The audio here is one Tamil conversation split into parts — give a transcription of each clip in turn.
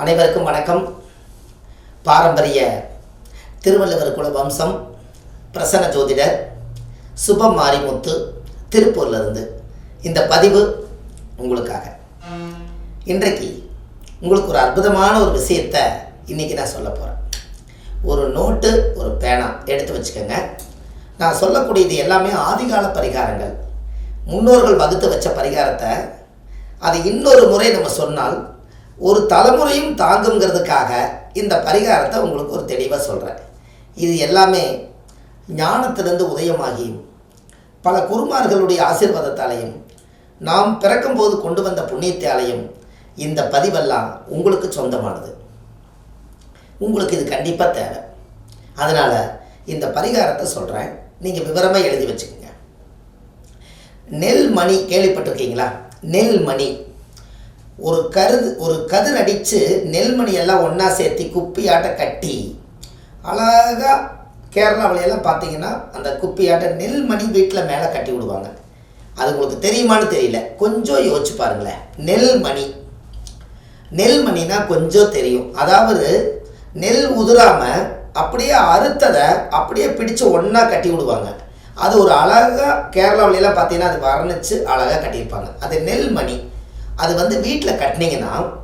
அனைவருக்கும் வணக்கம். பாரம்பரிய திருவள்ளுவர் குல வம்சம் பிரசன்ன ஜோதிடர் சுபம் மாரிமுத்து திருப்பூர்லேருந்து இந்த பதிவு உங்களுக்காக. இன்றைக்கு உங்களுக்கு ஒரு அற்புதமான ஒரு விஷயத்தை இன்றைக்கி நான் சொல்ல போகிறேன் ஒரு நோட்டு ஒரு பேனா எடுத்து வச்சுக்கோங்க. நான் சொல்லக்கூடியது எல்லாமே ஆதிகால பரிகாரங்கள். முன்னோர்கள் வகுத்து வச்ச பரிகாரத்தை அது இன்னொரு முறை நம்ம சொன்னால் ஒரு தலைமுறையும் தாங்குங்கிறதுக்காக இந்த பரிகாரத்தை உங்களுக்கு ஒரு தெளிவாக சொல்கிறேன் இது எல்லாமே ஞானத்திலிருந்து உதயமாகியும் பல குருமார்களுடைய ஆசீர்வாதத்தாலையும் நாம் பிறக்கும்போது கொண்டு வந்த புண்ணியத்தாலையும் இந்த பதிவெல்லாம் உங்களுக்கு சொந்தமானது. உங்களுக்கு இது கண்டிப்பாக தேவை. அதனால் இந்த பரிகாரத்தை சொல்கிறேன் நீங்கள் விவரமாக எழுதி வச்சுக்கோங்க. நெல் மணி கேள்விப்பட்டிருக்கீங்களா? நெல் மணி ஒரு கருது ஒரு கதிர் அடித்து நெல்மணியெல்லாம் ஒன்றா சேர்த்து குப்பியாட்ட கட்டி அழகாக கேரளாவிலையெல்லாம் பார்த்தீங்கன்னா அந்த குப்பியாட்ட நெல்மணி வீட்டில் மேலே கட்டி விடுவாங்க. அது உங்களுக்கு தெரியுமான்னு தெரியல. கொஞ்சம் யோசிச்சு பாருங்களேன். நெல்மணி. நெல்மணினா கொஞ்சம் தெரியும். அதாவது நெல் உதிராமல் அப்படியே அறுத்ததை அப்படியே பிடிச்சு ஒன்றா கட்டி விடுவாங்க. அது ஒரு அழகாக கேரளாவிலலாம் பார்த்தீங்கன்னா அது வர்ணித்து அழகாக கட்டியிருப்பாங்க. அது நெல்மணி. அது வந்து வீட்டில் கட்டினீங்கன்னா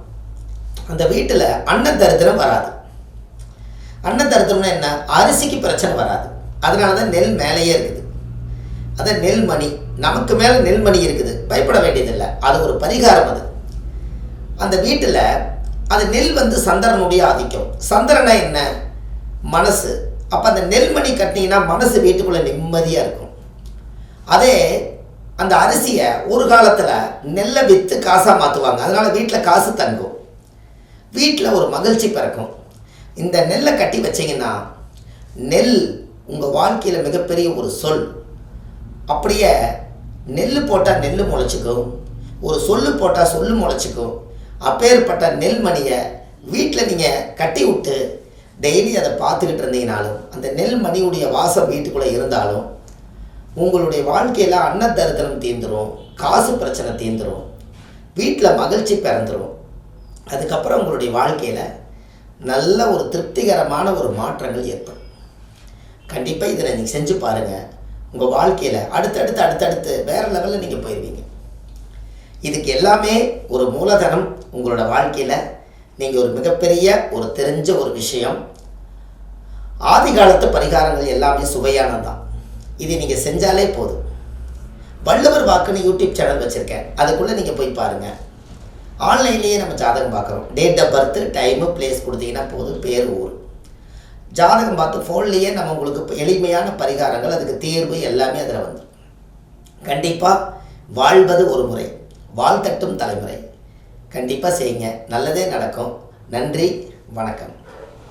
அந்த வீட்டில் அன்னதரித்திரம் வராது. அன்னதரித்திரம்னா என்ன? அரிசிக்கு பிரச்சனை வராது. அதனால தான் நெல் மேலேயே இருக்குது. அதான் நெல்மணி. நமக்கு மேலே நெல்மணி இருக்குது. பயப்பட வேண்டியதில்லை. அது ஒரு பரிகாரம் அது. அந்த வீட்டில் அது நெல் வந்து சந்திரனுடைய ஆதிக்கம். சந்திரனா என்ன? மனசு. அப்போ அந்த நெல்மணி கட்டினீங்கன்னா மனசு வீட்டுக்குள்ளே நிம்மதியாக இருக்கும். அதே அந்த அரிசியை ஒரு காலத்தில் நெல்லை விற்று காசாக மாற்றுவாங்க அதனால் வீட்டில் காசு தங்கும். வீட்டில் ஒரு மகிழ்ச்சி பிறக்கும். இந்த நெல்லை கட்டி வச்சிங்கன்னா நெல் உங்கள் வாழ்க்கையில் மிகப்பெரிய ஒரு சொல். அப்படியே நெல் போட்டால் நெல் முளைச்சிக்கும். ஒரு சொல்லு போட்டால் சொல்லு முளைச்சிக்கும். அப்பேற்பட்ட நெல்மணியை வீட்டில் நீங்கள் கட்டி விட்டு டெய்லி அதை பார்த்துக்கிட்டு இருந்தீங்கனாலும் அந்த நெல் மணியுடைய வாசம் வீட்டுக்குள்ளே இருந்தாலும் உங்களுடைய வாழ்க்கையில் அன்னதரித்திரம் தீர்ந்துடும் காசு பிரச்சனை தீர்ந்துடும் வீட்டில் மகிழ்ச்சி பிறந்துடும் அதுக்கப்புறம் உங்களுடைய வாழ்க்கையில் நல்ல ஒரு திருப்திகரமான ஒரு மாற்றங்கள் ஏற்படும். கண்டிப்பாக இதில் நீங்கள் செஞ்சு பாருங்கள் உங்கள் வாழ்க்கையில் அடுத்தடுத்து அடுத்தடுத்து வேறு லெவலில் நீங்கள் போயிடுவீங்க இதுக்கு எல்லாமே ஒரு மூலதனம் உங்களோட வாழ்க்கையில். நீங்கள் ஒரு மிகப்பெரிய ஒரு தெரிஞ்ச ஒரு விஷயம். ஆதி காலத்து பரிகாரங்கள் எல்லாமே சுவையானது தான் இதை நீங்கள் செஞ்சாலே போதும். வள்ளுவர் வாக்குன்னு யூடியூப் சேனல் வச்சுருக்கேன். அதுக்குள்ளே நீங்கள் போய் பாருங்கள் ஆன்லைன்லேயே நம்ம ஜாதகம் பார்க்குறோம். Date of birth time place கொடுத்தீங்கன்னா போதும். பேர் ஊர். ஜாதகம் பார்த்து ஃபோன்லேயே நம்ம உங்களுக்கு எளிமையான பரிகாரங்கள் அதுக்கு தீர்வு எல்லாமே அதில் வந்து கண்டிப்பாக வாழ்வது ஒரு முறை. வாழ்த்தட்டும் தலைமுறை. கண்டிப்பாக செய்யுங்க. நல்லதே நடக்கும். நன்றி. வணக்கம்.